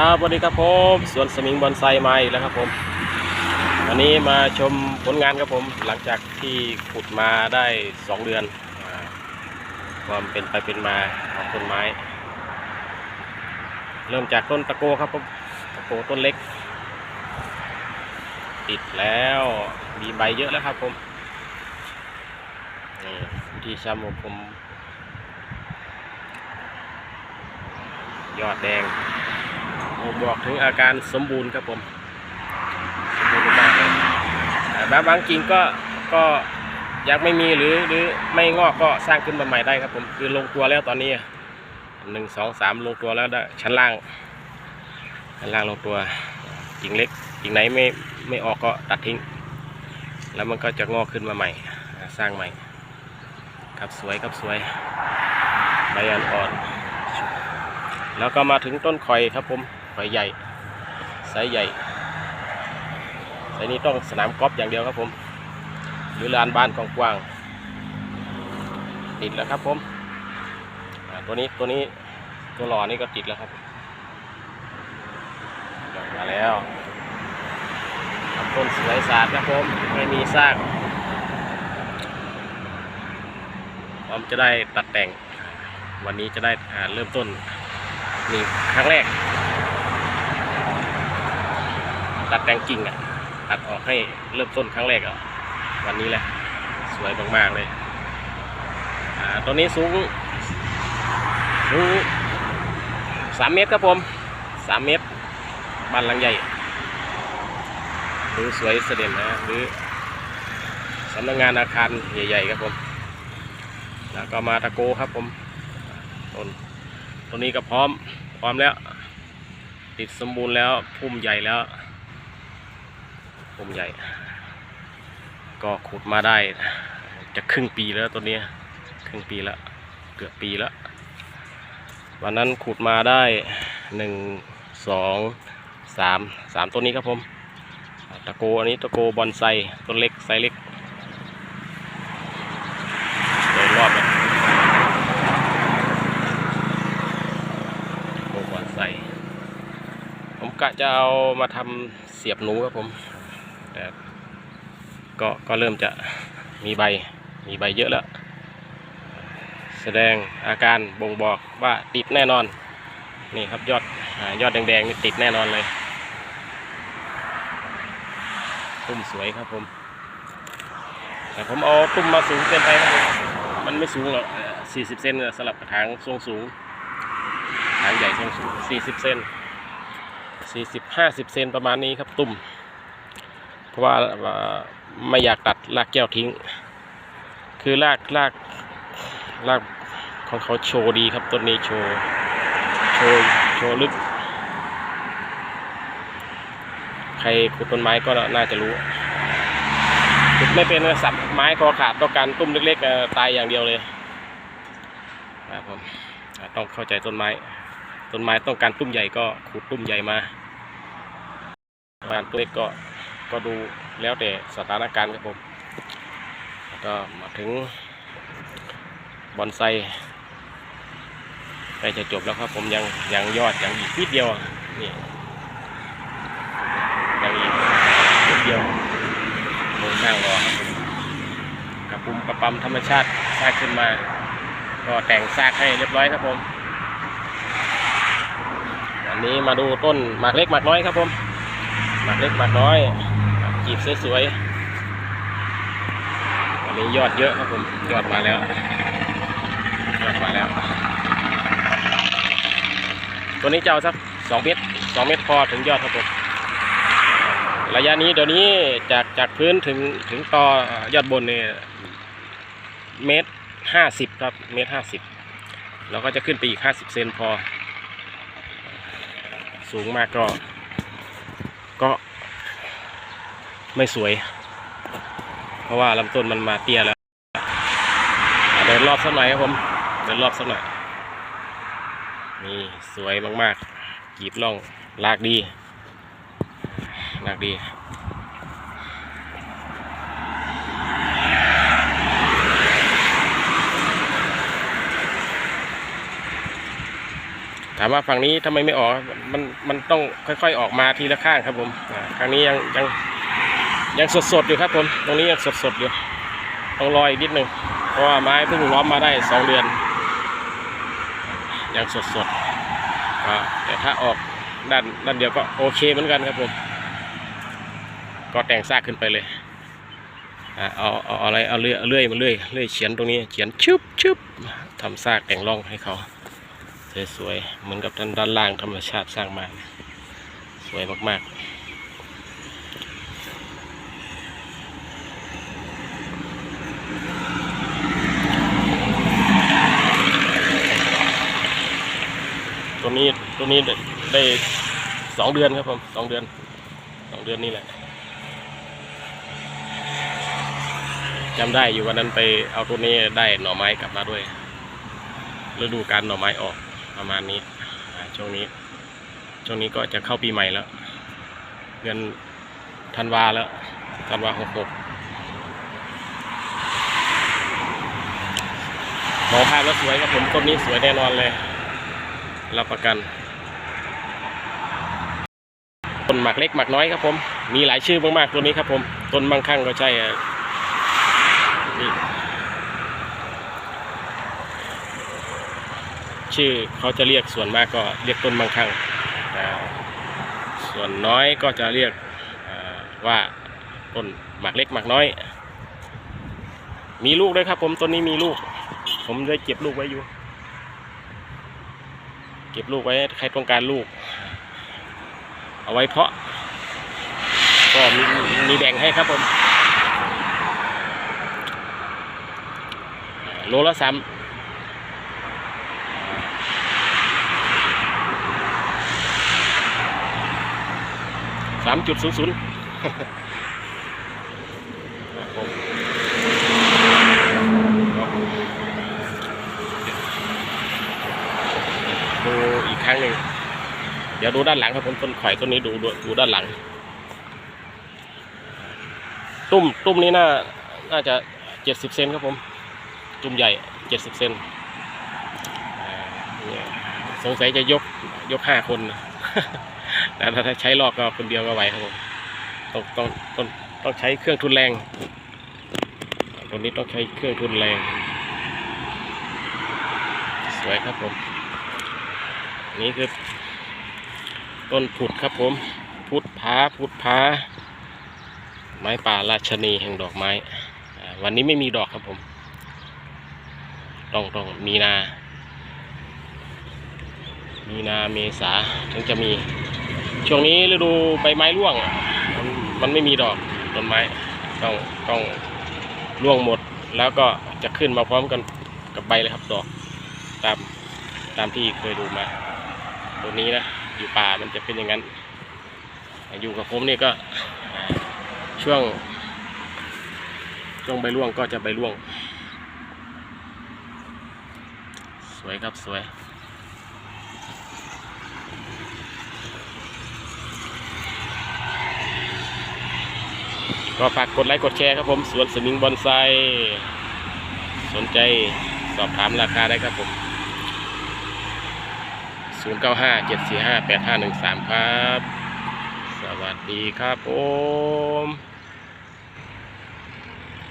ครับสวัสดีครับผมสวนสมิงบอนไซมาอีกแล้วครับผมวันนี้มาชมผลงานครับผมหลังจากที่ขุดมาได้ 2 เดือนความเป็นไปเป็นมาของต้นไม้ เริ่มจากต้นตะโกครับผมตะโกต้นเล็ก ติดแล้วมีใบเยอะแล้วครับผมนี่ที่ชำของผม ยอดแดง บอกถึงอาการสมบูรณ์ครับผมสมบูรณ์มากเลยบางบางกิ่งก็ก็ยังไม่มีหรือหรือไม่งอกก็สร้างขึ้นมาใหม่ได้ครับผมคือลงตัวแล้วตอนนี้หนึ่งสองสามลงตัวแล้วได้ชั้นล่างชั้นล่างลงตัวกิ่งเล็กกิ่งไหนไม่ไม่ออกก็ตัดทิ้ง แล้วมันก็จะงอกขึ้นมาใหม่ สร้างใหม่ครับสวยครับสวยใบอ่อนแล้วก็มาถึงต้นข่อยครับผม ข่อยใหญ่ไซส์ใหญ่ไซส์นี้ต้องสนามกอล์ฟอย่างเดียวครับผมหรือลานบ้านกว้างๆติดแล้วครับผมตัวนี้ตัวนี้ตัวหล่อนี่ก็ติดแล้วครับมาแล้วต้นสวยสาดครับผมไม่มีซากพร้อมจะได้ตัดแต่ง วันนี้จะได้เริ่มต้นนี่ครั้งแรก ตัดแต่งกิ่งอะตัดออกให้เริ่มต้นครั้งแรกอะวันนี้แหละ สวยมากๆเลยอ่าตัวนี้สูงสูงสามเมตรครับผมสามเมตรบานหลังใหญ่หรือสวยเสด็จนะหรือสำนักงานอาคารใหญ่ๆครับผม แล้วก็มาตะโกครับผมต้นตัวนี้ก็พร้อมพร้อมแล้ว ติดสมบูรณ์แล้วพุ่มใหญ่แล้ว พุ่มใหญ่ ก็ขุดมาได้ จะครึ่งปีแล้วตัวนี้ครึ่งปีแล้วเกือบปีแล้ววันนั้นขุดมาได้หนึ่งสองสามสามต้นนี้ครับผมตะโกอันนี้ตะโกบอนไซต้นเล็กไซเล็กโดยรอบเลยโบอนใส่ผมกะจะเอามาทำเสียบหนูครับผม แต่ก็ก็เริ่มจะมีใบมีใบเยอะแล้ว แสดงอาการบ่งบอกว่าติดแน่นอน นี่ครับยอดอยอดแดงๆนี่ติดแน่นอนเลยตุ้มสวยครับผม แต่ผมเอาตุ้มมาสูงเกินไปครับผมมันไม่สูงหรอกสี่สิบเซนสลับกระถางทรงสูงหางใหญ่ทรงสูง 40 เซน40 50 เซนประมาณนี้ครับตุ่ม ราะว่าไม่อยากตัดรากแก้วทิ้ง คือรากรากรากของเขาโชว์ดีครับต้นนี้โชว์โชว์โชว์ลึก ใครขุดต้นไม้ก็น่าจะรู้ขุดไม่เป็นสับไม้คอขาดต้องการตุ้มเล็กๆตายอย่างเดียวเลยครับผมต้องเข้าใจต้นไม้ ต้นไม้ต้องการตุ้มใหญ่ก็ขุดตุ้มใหญ่มาการตัวเล็กก็ ก็ดูแล้วแต่สถานการณ์ครับผมก็มาถึงบอนไซใกล้จะจบแล้วครับผมยังยังยอดยังอีกนิดเดียวนี่ยังอีกนิดเดียวลงข้างรอครับผมกระปุ่มกระปั๊มธรรมชาติสร้างขึ้นมา ก็แต่งซากให้เรียบร้อยครับผมวันนี้มาดูต้นหมากเล็กหมากน้อยครับผมหมากเล็กหมากน้อย กีบสวยๆวันนี้ยอดเยอะครับผม ยอดมาแล้ว ยอดมาแล้ว ตัวนี้จะเอาสักสองเมตรสองเมตรพอถึงยอดครับผม ระยะนี้เดี๋ยวนี้จากจากพื้นถึงถึงต่อยอดบนเนี่ยเมตรห้าสิบครับ เมตรห้าสิบเราก็จะขึ้นไปอีกห้าสิบเซนพอ สูงมากก็ก็ ไม่สวย เพราะว่าลำต้นมันมาเตี้ยแล้วเดินรอบสักหน่อยครับผม เดินรอบสักหน่อย นี่สวยมากๆ กีบล่องลากดีลากดีถามว่าฝั่งนี้ทำไมไม่ออก มัน มันต้องค่อยๆ ออกมาทีละข้างครับผมครั้งนี้ยังยัง ยังสดๆอยู่ครับผม ตรงนี้ยังสดๆอยู่ ต้องรออีกนิดหนึ่ง เพราะว่าไม้เพิ่งล้อมมาได้สองเดือน ยังสดๆก็แต่ถ้าออกด้านด้านเดียวก็โอเคเหมือนกันครับผม ก็แต่งซากขึ้นไปเลยเอาเอาอะไรเอาเลื่อยเอาเลื่อยมาเลื่อยเลื่อยเฉียนตรงนี้เฉียนชึบชึบทำซากแต่งร่องให้เขาสวยๆเหมือนกับด้านด้านล่างธรรมชาติสร้างมา สวยมากๆ ตัวนี้ตัวนี้ได้สองเดือนครับผมสองเดือนสองเดือนนี่แหละจำได้อยู่วันนั้นไปเอาตัวนี้ได้หน่อไม้กลับมาด้วยฤดูการหน่อไม้ออกประมาณนี้ช่วงนี้ช่วงนี้ก็จะเข้าปีใหม่แล้ว เดือนธันวาแล้วธันวาหกหกมองภาพแล้วสวยครับผมต้นนี้สวยแน่นอนเลย รับประกันต้นหมากเล็กหมากน้อยครับผม มีหลายชื่อมากๆตัวนี้ครับผมต้นบางข้างก็ใช่อะชื่อเขาจะเรียกส่วนมากก็เรียกต้นบางครั้งส่วนน้อยก็จะเรียกว่าต้นหมากเล็กหมากน้อย มีลูกด้วยครับผมต้นนี้มีลูก ผมได้เก็บลูกไว้อยู่ ก็บลูกไว้ใครต้องการลูก เอาไว้เพาะ ก็มีมีแบ่งให้ครับผมโลละสามสามจุดศูนย์ศูนย์ ดูอีกครั้งหนึ่งเดี๋ยวดูด้านหลังครับผมต้นข่อยต้นนี้ดูดูด้านหลัง ตุ้มตุ้มนี้น่าน่าจะเจ็ดสิบเซนครับผม ตุ้มใหญ่เจ็ดสิบเซนสงสัยจะยกยกห้าคนนะแต่ถ้าใช้ลอกก็คนเดียวก็ไหวครับผมต้องต้องต้องต้องใช้เครื่องทุนแรงตัวนี้ต้องใช้เครื่องทุนแรง สวยครับผม นี่คือ ต้นผุดครับผม พุทธผาพุทธผาไม้ป่าราชนีแห่งดอกไม้ วันนี้ไม่มีดอกครับผม ต้องต้องมีนา มีนาเมษาถึงจะมี ช่วงนี้ฤดูใบไม้ร่วง มันมันไม่มีดอกต้นไม้ ต้องต้องร่วงหมด แล้วก็จะขึ้นมาพร้อมกันกับใบเลยครับดอก ตามตามที่เคยดูมา ตัวนี้นะอยู่ป่ามันจะเป็นอย่างนั้น อยู่กับผมนี่ก็ช่วง ช่วงใบร่วงก็จะใบร่วง สวยครับสวยก็ฝากกดไลค์กดแชร์ครับผม สวนสมิงบอนไซ สนใจสอบถามราคาได้ครับผม 095 745 8513 ครับ สวัสดีครับผม